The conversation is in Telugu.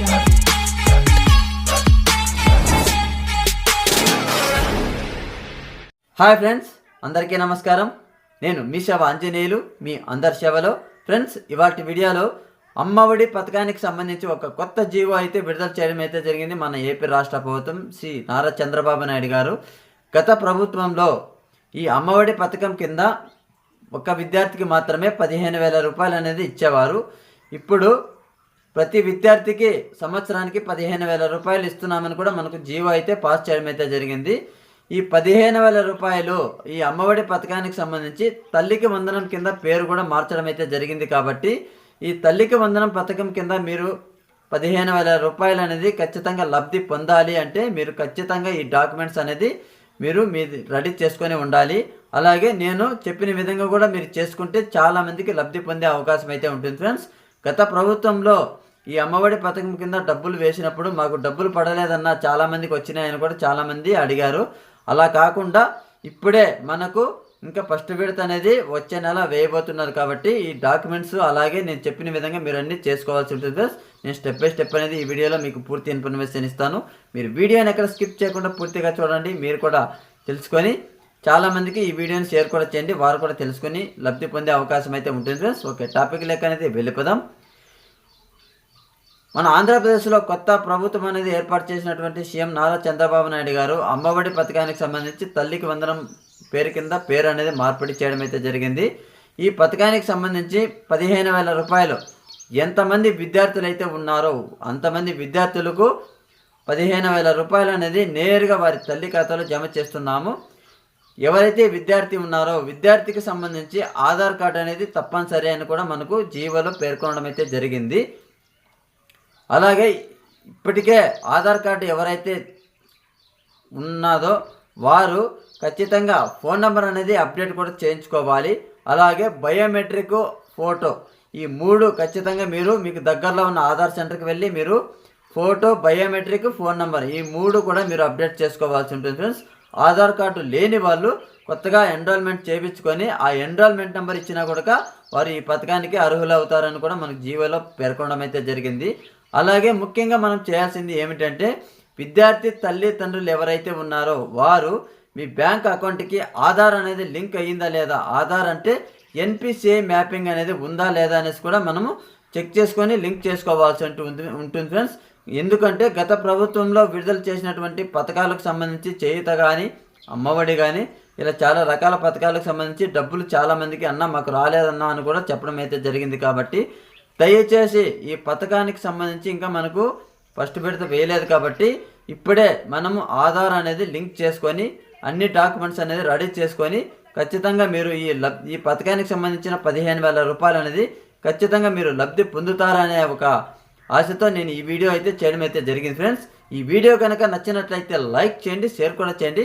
హాయ్ ఫ్రెండ్స్ అందరికీ నమస్కారం. నేను మీ సేవ ఆంజనేయులు మీ అందరి సేవలో ఫ్రెండ్స్ ఇవాటి వీడియోలో అమ్మఒడి పథకానికి సంబంధించి ఒక కొత్త జీవో అయితే విడుదల చేయడం అయితే జరిగింది. మన ఏపీ రాష్ట్ర ప్రభుత్వం శ్రీ నారా చంద్రబాబు నాయుడు గారు. గత ప్రభుత్వంలో ఈ అమ్మఒడి పథకం కింద ఒక విద్యార్థికి మాత్రమే పదిహేను వేల రూపాయలు అనేది ఇచ్చేవారు. ఇప్పుడు ప్రతి విద్యార్థికి సంవత్సరానికి పదిహేను వేల రూపాయలు ఇస్తున్నామని కూడా మనకు జీవో అయితే పాస్ చేయడం అయితే జరిగింది. ఈ పదిహేను వేల రూపాయలు ఈ అమ్మఒడి పథకానికి సంబంధించి తల్లికి వందనం కింద పేరు కూడా మార్చడం అయితే జరిగింది కాబట్టి ఈ తల్లికి వందనం పథకం కింద మీరు పదిహేను వేల రూపాయలు అనేది ఖచ్చితంగా లబ్ధి పొందాలి అంటే మీరు ఖచ్చితంగా ఈ డాక్యుమెంట్స్ అనేది మీరు మీది రెడీ చేసుకొని ఉండాలి. అలాగే నేను చెప్పిన విధంగా కూడా మీరు చేసుకుంటే చాలామందికి లబ్ధి పొందే అవకాశం అయితే ఉంటుంది ఫ్రెండ్స్. గత ప్రభుత్వంలో ఈ అమ్మఒడి పథకం కింద డబ్బులు వేసినప్పుడు మాకు డబ్బులు పడలేదన్న చాలా మందికి వచ్చినాయని కూడా చాలామంది అడిగారు. అలా కాకుండా ఇప్పుడే మనకు ఇంకా ఫస్ట్ విడత అనేది వచ్చే నెల వేయబోతున్నారు కాబట్టి ఈ డాక్యుమెంట్స్ అలాగే నేను చెప్పిన విధంగా మీరు అన్ని చేసుకోవాల్సి ఉంటుంది ఫ్రెండ్స్ నేను స్టెప్ బై స్టెప్ అనేది ఈ వీడియోలో మీకు పూర్తి ఇన్ఫర్మేషన్ ఇస్తాను. మీరు వీడియోని ఎక్కడ స్కిప్ చేయకుండా పూర్తిగా చూడండి. మీరు కూడా తెలుసుకొని చాలామందికి ఈ వీడియోని షేర్ కూడా చేయండి. వారు కూడా తెలుసుకొని లబ్ధి పొందే అవకాశం అయితే ఉంటుంది ఫ్రెండ్స్ ఓకే టాపిక్ లెక్క అనేది వెళ్ళిపోదాం. మన ఆంధ్రప్రదేశ్లో కొత్త ప్రభుత్వం అనేది ఏర్పాటు చేసినటువంటి సీఎం నారా చంద్రబాబు నాయుడు గారు అమ్మఒడి పథకానికి సంబంధించి తల్లికి వందనం పేరు కింద పేరు అనేది మార్పిడి చేయడం అయితే జరిగింది. ఈ పథకానికి సంబంధించి పదిహేను వేల రూపాయలు ఎంతమంది విద్యార్థులు అయితే ఉన్నారో అంతమంది విద్యార్థులకు పదిహేను వేల రూపాయలు అనేది నేరుగా వారి తల్లి ఖాతాలో జమ చేస్తున్నాము. ఎవరైతే విద్యార్థి ఉన్నారో విద్యార్థికి సంబంధించి ఆధార్ కార్డు అనేది తప్పనిసరి అని కూడా మనకు జీవోలో పేర్కొనడం అయితే జరిగింది. అలాగే ఇప్పటికే ఆధార్ కార్డు ఎవరైతే ఉన్నదో వారు ఖచ్చితంగా ఫోన్ నెంబర్ అనేది అప్డేట్ కూడా చేయించుకోవాలి. అలాగే బయోమెట్రిక్ ఫోటో ఈ మూడు ఖచ్చితంగా మీరు మీకు దగ్గరలో ఉన్న ఆధార్ సెంటర్కి వెళ్ళి మీరు ఫోటో బయోమెట్రిక్ ఫోన్ నెంబర్ ఈ మూడు కూడా మీరు అప్డేట్ చేసుకోవాల్సి ఉంటుంది. ఫ్రెండ్స్ ఆధార్ కార్డు లేని వాళ్ళు కొత్తగా ఎన్రోల్మెంట్ చేయించుకొని ఆ ఎన్రోల్మెంట్ నెంబర్ ఇచ్చినా కూడా వారు ఈ పథకానికి అర్హులు అవుతారని కూడా మనకు జీవోలో పేర్కొనడం అయితే జరిగింది. అలాగే ముఖ్యంగా మనం చేయాల్సింది ఏమిటంటే విద్యార్థి తల్లిదండ్రులు ఎవరైతే ఉన్నారో వారు మీ బ్యాంక్ అకౌంట్కి ఆధార్ అనేది లింక్ అయ్యిందా లేదా? ఆధార్ అంటే ఎన్పిసిఐ మ్యాపింగ్ అనేది ఉందా లేదా అనేసి కూడా మనము చెక్ చేసుకొని లింక్ చేసుకోవాల్సి ఉంటుంది ఉంటుంది ఫ్రెండ్స్. ఎందుకంటే గత ప్రభుత్వంలో విడుదల చేసినటువంటి పథకాలకు సంబంధించి చేయుత కానీ అమ్మఒడి కానీ ఇలా చాలా రకాల పథకాలకు సంబంధించి డబ్బులు చాలామందికి అన్న మాకు రాలేదన్నా అని కూడా చెప్పడం అయితే జరిగింది కాబట్టి దయచేసి ఈ పథకానికి సంబంధించి ఇంకా మనకు ఫస్ట్ విడత వేయలేదు కాబట్టి ఇప్పుడే మనము ఆధార్ అనేది లింక్ చేసుకొని అన్ని డాక్యుమెంట్స్ అనేది రెడీ చేసుకొని ఖచ్చితంగా మీరు ఈ లబ్ ఈ పథకానికి సంబంధించిన పదిహేను వేల రూపాయలు అనేది ఖచ్చితంగా మీరు లబ్ధి పొందుతారనే ఒక ఆశతో నేను ఈ వీడియో అయితే చేయడం అయితే జరిగింది ఫ్రెండ్స్. ఈ వీడియో కనుక నచ్చినట్లయితే లైక్ చేయండి షేర్ కూడా చేయండి.